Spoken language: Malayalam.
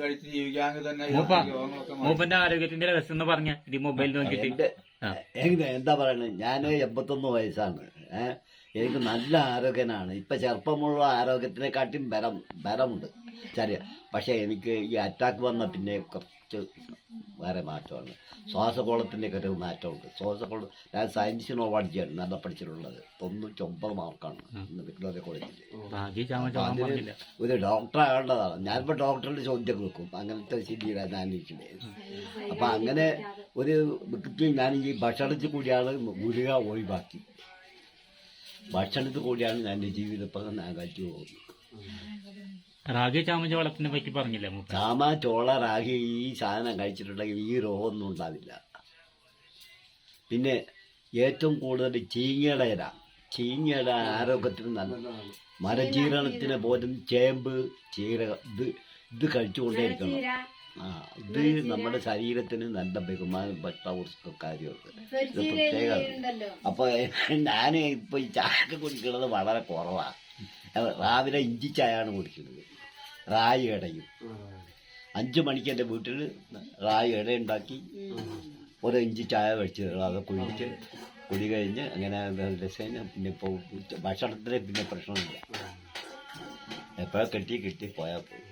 കഴിച്ച് ജീവിക്കാമെങ്കിൽ തന്നെ ഈ മൂപ്പ രോഗങ്ങളൊക്കെ മാറി. മൂപ്പന്റെ ആരോഗ്യത്തിന്റെ രസം എന്ന് പറഞ്ഞ ഇത് മൊബൈൽ നോക്കിയിട്ട്. എന്റെ ആ. എങ്ങനെ എന്താ പറയണത് ഞാൻ എൺപത്തൊന്ന് വയസ്സാണ്. ഏഹ് എനിക്ക് നല്ല ആരോഗ്യനാണ്. ഇപ്പൊ ചെറുപ്പമുള്ള ആരോഗ്യത്തിനെക്കാട്ടിയും ബലം ബലമുണ്ട്. ചെറിയ പക്ഷേ എനിക്ക് ഈ അറ്റാക്ക് വന്ന പിന്നെ കുറച്ച് വേറെ മാറ്റമാണ്. ശ്വാസകോളത്തിന്റെ ഒക്കെ ഒരു മാറ്റമുണ്ട്. ശ്വാസകോളം ഞാൻ സയൻസ് പഠിച്ചാണ് നല്ല പഠിച്ചിട്ടുള്ളത്. തൊണ്ണൂറ്റൊമ്പത് മാർക്കാണ് ഇന്ന് വിക്ടോറിയ കോളേജിൽ ഒരു ഡോക്ടർ ആകേണ്ടതാണ്. ഞാനിപ്പോൾ ഡോക്ടറുടെ ചോദ്യം വെക്കും. അങ്ങനത്തെ ശരിയാണ് ഞാൻ ഇരിക്കുന്നത് അപ്പം അങ്ങനെ ഒരു വിക്ടി ഞാൻ ഈ ഭക്ഷണത്തിൽ കൂടിയാണ് ഗുളിക ഒഴിവാക്കി. ഭക്ഷണത്തിൽ കൂടിയാണ് ഞാൻ എന്റെ ജീവിതം ഞാൻ കഴിച്ചു പോകുന്നത്. റാഗി ചാമചോളത്തിനെ വളത്തിനെ പറ്റി പറഞ്ഞില്ലേ ചാമ ചോള റാഗി ഈ സാധനം കഴിച്ചിട്ടുണ്ടെങ്കിൽ ഈ രോഗമൊന്നും ഉണ്ടാവില്ല. പിന്നെ ഏറ്റവും കൂടുതൽ ചീങ്ങയുടെ ഇല ചീങ്ങയുടെ ആരോഗ്യത്തിന് നല്ല മരജീരണത്തിന് പോലും ചേമ്പ് ചീര ഇത് ഇത് കഴിച്ചുകൊണ്ടേയിരിക്കണം. ആ ഇത് നമ്മുടെ ശരീരത്തിന് നല്ല ബഹുമാനപ്പെട്ട ഒരു കാര്യമുണ്ട്. ഇത് പ്രത്യേക അപ്പൊ ഞാൻ ഇപ്പൊ ഈ ചായ കുടിക്കുന്നത് വളരെ കുറവാണ് രാവിലെ ഇഞ്ചി ചായയാണ് കുടിക്കുന്നത്. റായി ഇടയും. അഞ്ചു മണിക്ക് എന്റെ വീട്ടിൽ റായി ഇട ഉണ്ടാക്കി. ഒരു ഇഞ്ചി ചായ വെച്ച് അത് കുഴിച്ച് കുടി കഴിഞ്ഞ് അങ്ങനെ രസേന പിന്നെ ഇപ്പോൾ ഭക്ഷണത്തിന് പിന്നെ പ്രശ്നമില്ല. എപ്പോഴും കെട്ടി കെട്ടി പോയാൽ പോകും